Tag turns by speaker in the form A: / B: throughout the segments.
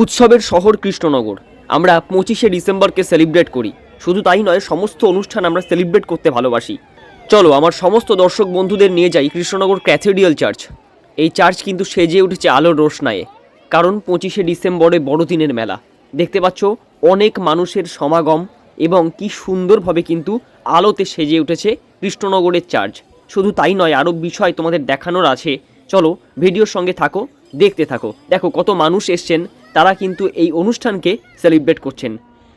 A: উৎসবের শহর কৃষ্ণনগর। আমরা পঁচিশে ডিসেম্বরকে সেলিব্রেট করি। শুধু তাই নয়, সমস্ত অনুষ্ঠান আমরা সেলিব্রেট করতে ভালোবাসি। চলো, আমার সমস্ত দর্শক বন্ধুদের নিয়ে যাই কৃষ্ণনগর ক্যাথেড্রিয়াল চার্চ। এই চার্চ কিন্তু সেজে উঠেছে আলোর রোশনায়ে, কারণ পঁচিশে ডিসেম্বরে বড়দিনের মেলা। দেখতে পাচ্ছ, অনেক মানুষের সমাগম এবং কি সুন্দরভাবে কিন্তু আলোতে সেজে উঠেছে কৃষ্ণনগরের চার্চ। শুধু তাই নয়, আরও বিষয় তোমাদের দেখানোর আছে। চলো, ভিডিওর সঙ্গে থাকো, দেখতে থাকো। দেখো, কত মানুষ এসছেন তারা কিন্তু এই অনুষ্ঠানকে সেলিব্রেট করছেন।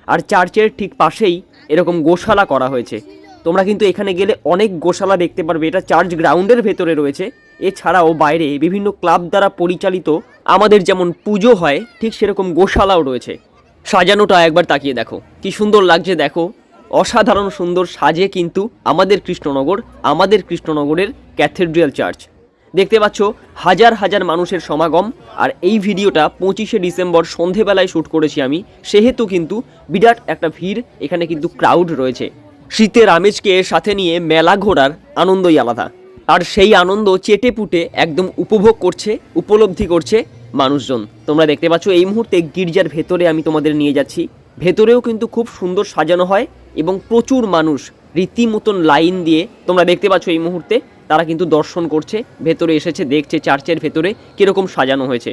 A: আর চার্চের ঠিক পাশেই এরকম গোশালা করা হয়েছে। তোমরা কিন্তু এখানে গেলে অনেক গোশালা দেখতে পারবে। এটা চার্চ গ্রাউন্ডের ভেতরে রয়েছে। এছাড়াও বাইরে বিভিন্ন ক্লাব দ্বারা পরিচালিত আমাদের যেমন পুজো হয়, ঠিক সেরকম গোশালাও রয়েছে। সাজানোটা একবার তাকিয়ে দেখো। কি সুন্দর লাগছে দেখো। অসাধারণ সুন্দর সাজে কিন্তু আমাদের কৃষ্ণনগর, আমাদের কৃষ্ণনগরের ক্যাথেড্রিয়াল চার্চ দেখতে পাচ্ছ, হাজার হাজার মানুষের সমাগম। আর এই ভিডিওটা পঁচিশে ডিসেম্বর সন্ধেবেলায় শ্যুট করেছি আমি। সেহেতু কিন্তু বিরাট একটা ভিড়, এখানে কিন্তু ক্রাউড রয়েছে। শীতের আমেজকে সাথে নিয়ে মেলা ঘোরার আনন্দই আলাদা। আর সেই আনন্দ চেটে পুটে একদম উপভোগ করছে, উপলব্ধি করছে মানুষজন। তোমরা দেখতে পাচ্ছ, এই মুহূর্তে গির্জার ভেতরে আমি তোমাদের নিয়ে যাচ্ছি। ভেতরেও কিন্তু খুব সুন্দর সাজানো হয় এবং প্রচুর মানুষ, রীতিমতন লাইন দিয়ে তোমরা দেখতে পাচ্ছ এই মুহূর্তে। তারা কিন্তু দর্শন করছে, ভেতরে এসেছে, দেখছে চার্চের ভেতরে কীরকম সাজানো হয়েছে।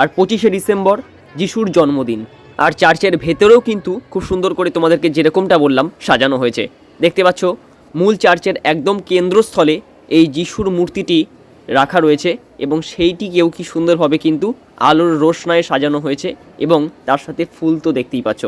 A: আর পঁচিশে ডিসেম্বর যিশুর জন্মদিন। আর চার্চের ভেতরেও কিন্তু খুব সুন্দর করে তোমাদেরকে যেরকমটা বললাম, সাজানো হয়েছে। দেখতে পাচ্ছ, মূল চার্চের একদম কেন্দ্রস্থলে এই যিশুর মূর্তিটি রাখা রয়েছে এবং সেইটিকেও কি সুন্দরভাবে কিন্তু আলোর রোশনায় সাজানো হয়েছে এবং তার সাথে ফুল তো দেখতেই পাচ্ছ।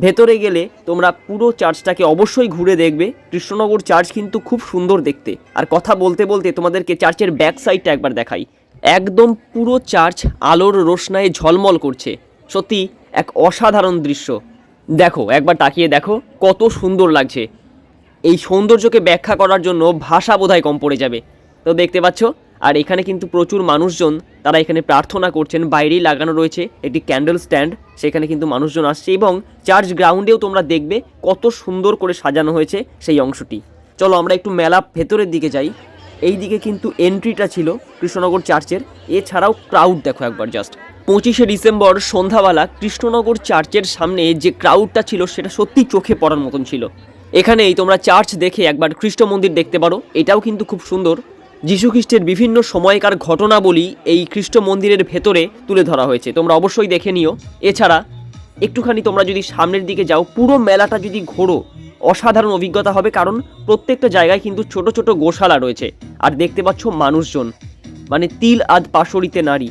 A: ভেতরে গেলে তোমরা পুরো চার্চটাকে অবশ্যই ঘুরে দেখবে। কৃষ্ণনগর চার্চ কিন্তু খুব সুন্দর দেখতে। আর কথা বলতে বলতে তোমাদেরকে চার্চের ব্যাক সাইডটা একবার দেখাই। একদম পুরো চার্চ আলোর রোশনায় ঝলমল করছে। সত্যি এক অসাধারণ দৃশ্য। দেখো, একবার তাকিয়ে দেখো, কত সুন্দর লাগছে। এই সৌন্দর্যকে ব্যাখ্যা করার জন্য ভাষা বোধহয় কম পড়ে যাবে। তো দেখতে পাচ্ছ আর এখানে কিন্তু প্রচুর মানুষজন তারা এখানে প্রার্থনা করছেন, বাইরেই লাগানো রয়েছে একটি ক্যান্ডেল স্ট্যান্ড সেখানে কিন্তু মানুষজন আসছে এবং চার্চ গ্রাউন্ডেও তোমরা দেখবে কত সুন্দর করে সাজানো হয়েছে সেই অংশটি। চলো আমরা একটু মেলা ভেতরের দিকে যাই। এই দিকে কিন্তু এন্ট্রিটা ছিল কৃষ্ণনগর চার্চের এছাড়াও ক্রাউড দেখো একবার জাস্ট পঁচিশে ডিসেম্বর সন্ধ্যাবেলা কৃষ্ণনগর চার্চের সামনে যে ক্রাউডটা ছিল, সেটা সত্যি চোখে পড়ার মতন ছিল। এখানেই তোমরা চার্চ দেখে একবার খ্রিস্ট মন্দির দেখতে পারো। এটাও কিন্তু খুব সুন্দর। যীশুখ্রিস্টের বিভিন্ন সময়কার ঘটনাবলী এই খ্রিস্ট মন্দিরের ভেতরে তুলে ধরা হয়েছে। তোমরা অবশ্যই দেখে নিও। এছাড়া, একটুখানি তোমরা যদি সামনের দিকে যাও, পুরো মেলাটা যদি ঘোরো, অসাধারণ অভিজ্ঞতা হবে, কারণ প্রত্যেকটা জায়গায় কিন্তু ছোট ছোট গোশালা রয়েছে। আর দেখতে পাচ্ছ মানুষজন মানে তিল আদ পাশরিতে নারী।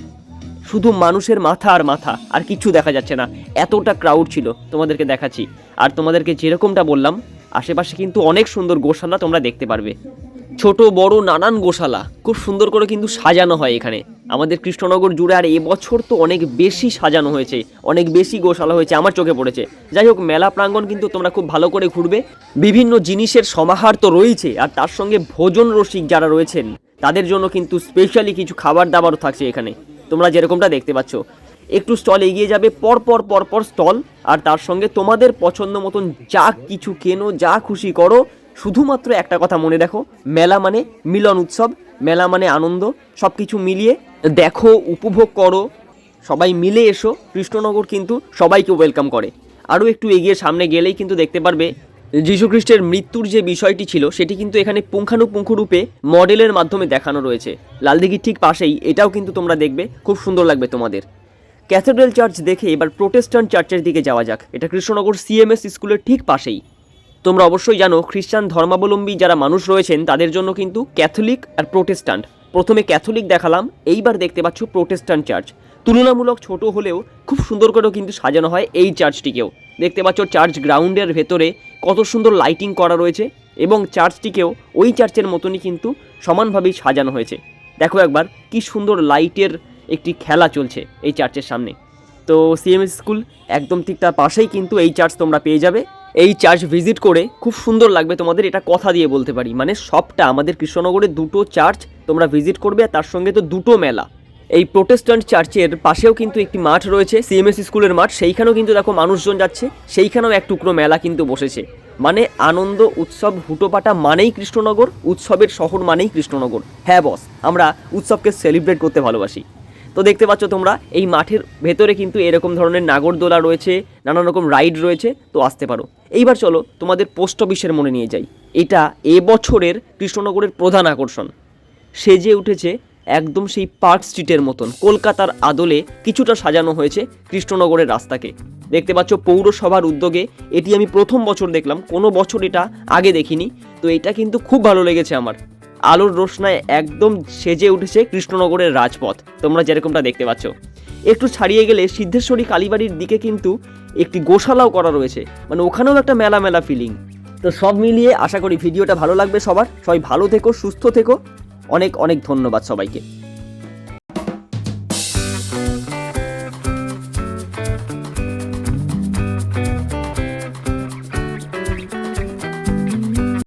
A: শুধু মানুষের মাথা আর মাথা, আর কিছু দেখা যাচ্ছে না। এতটা ক্রাউড ছিল, তোমাদেরকে দেখাচ্ছি। আর তোমাদেরকে যেরকমটা বললাম, আশেপাশে কিন্তু অনেক সুন্দর গোশালা তোমরা দেখতে পারবে। ছোট, বড়, নানান গোশালা। খুব সুন্দর করে কিন্তু সাজানো হয় এখানে। আমাদের কৃষ্ণনগর জুড়ে আর এবছর তো অনেক বেশি সাজানো হয়েছে। অনেক বেশি গোশালা হয়েছে, আমার চোখে পড়েছে। যাই হোক, মেলা প্রাঙ্গণ কিন্তু তোমরা খুব ভালো করে ঘুরবে। বিভিন্ন জিনিসের সমাহার তো রয়েছে, আর তার সঙ্গে ভোজন রসিক যারা রয়েছেন, তাদের জন্য কিন্তু স্পেশালি কিছু খাবার দাবারও থাকছে এখানে। তোমরা যেরকমটা দেখতে পাচ্ছ। একটু স্টল এগিয়ে যাবে পর পর পর পর স্টল আর তার সঙ্গে তোমাদের পছন্দ মতন যা কিছু কেনো, যা খুশি করো শুধুমাত্র একটা কথা মনে দেখো, মেলা মানে মিলন উৎসব, মেলা মানে আনন্দ সব কিছু মিলিয়ে দেখো, উপভোগ করো, সবাই মিলে এসো, কৃষ্ণনগর কিন্তু সবাইকে ওয়েলকাম করে। আরও একটু এগিয়ে সামনে গেলেই কিন্তু দেখতে পারবে, যীশুখ্রিস্টের মৃত্যুর যে বিষয়টি ছিল, সেটি কিন্তু এখানে পুঙ্খানুপুঙ্খ রূপে মডেলের মাধ্যমে দেখানো রয়েছে। লালদিঘির ঠিক পাশেই, এটাও কিন্তু তোমরা দেখবে, খুব সুন্দর লাগবে তোমাদের। ক্যাথেড্রাল চার্চ দেখে এবার প্রোটেস্ট্যান্ট চার্চের দিকে যাওয়া যাক। এটা কৃষ্ণনগর সিএমএস স্কুলের ঠিক পাশেই। তোমরা অবশ্যই জানো, খ্রিস্টান ধর্মাবলম্বী যারা মানুষ রয়েছেন, তাদের জন্য কিন্তু ক্যাথলিক আর প্রোটেস্ট্যান্ট। প্রথমে ক্যাথলিক দেখালাম, এইবার দেখতে পাচ্ছ প্রোটেস্ট্যান্ট চার্চ। তুলনামূলক ছোট হলেও খুব সুন্দর করেও কিন্তু সাজানো হয় এই চার্চটিকেও। দেখতে পাচ্ছ চার্চ গ্রাউন্ডের ভেতরে কত সুন্দর লাইটিং করা রয়েছে এবং চার্চটিকেও ওই চার্চের মতনই কিন্তু সমানভাবেই সাজানো হয়েছে। দেখো একবার, কি সুন্দর লাইটের একটি খেলা চলছে এই চার্চের সামনে। তো সিএমএস স্কুল একদম ঠিক তার পাশেই কিন্তু এই চার্চ তোমরা পেয়ে যাবে। এই চার্চ ভিজিট করে খুব সুন্দর লাগবে তোমাদের, এটা কথা দিয়ে বলতে পারি। মানে সবটা আমাদের কৃষ্ণনগরে দুটো চার্চ তোমরা ভিজিট করবে, আর তার সঙ্গে তো দুটো মেলা। এই প্রোটেস্ট্যান্ট চার্চের পাশেও কিন্তু একটি মাঠ রয়েছে সিএমএস স্কুলের মাঠ, সেইখানেও কিন্তু দেখো মানুষজন যাচ্ছে, সেইখানেও এক টুকরো মেলা কিন্তু বসেছে। মানে আনন্দ, উৎসব, হুটোপাটা মানেই কৃষ্ণনগর, উৎসবের শহর মানেই কৃষ্ণনগর। হ্যাঁ বস আমরা উৎসবকে সেলিব্রেট করতে ভালোবাসি। তো দেখতে পাচ্ছ তোমরা, এই মাঠের ভেতরে কিন্তু এরকম ধরনের নাগরদোলা রয়েছে, নানান রকম রাইড রয়েছে, তো আসতে পারো। এইবার চলো, তোমাদের পোস্ট অফিসের মনে নিয়ে যাই। এটা এবছরের কৃষ্ণনগরের প্রধান আকর্ষণ। সেজে উঠেছে একদম সেই পার্ক স্ট্রিটের মতন। কলকাতার আদলে কিছুটা সাজানো হয়েছে কৃষ্ণনগরের রাস্তাকে। দেখতে পাচ্ছ পৌরসভার উদ্যোগে, এটি আমি প্রথম বছর দেখলাম, কোনো বছর এটা আগে দেখিনি, তো এটা কিন্তু খুব ভালো লেগেছে আমার। আলোর রোশনায় একদম সেজে উঠেছে কৃষ্ণনগরের রাজপথ। তোমরা যেরকমটা দেখতে পাচ্ছ। একটু ছাড়িয়ে গেলে সিদ্ধেশ্বরী কালীবাড়ির দিকে কিন্তু একটি গোশালাও করা রয়েছে। মানে ওখানেও একটা মেলা মেলা ফিলিং তো সব মিলিয়ে আশা করি ভিডিওটা ভালো লাগবে সবার। সবাই ভালো থেকো, সুস্থ থেকো। অনেক অনেক ধন্যবাদ সবাইকে।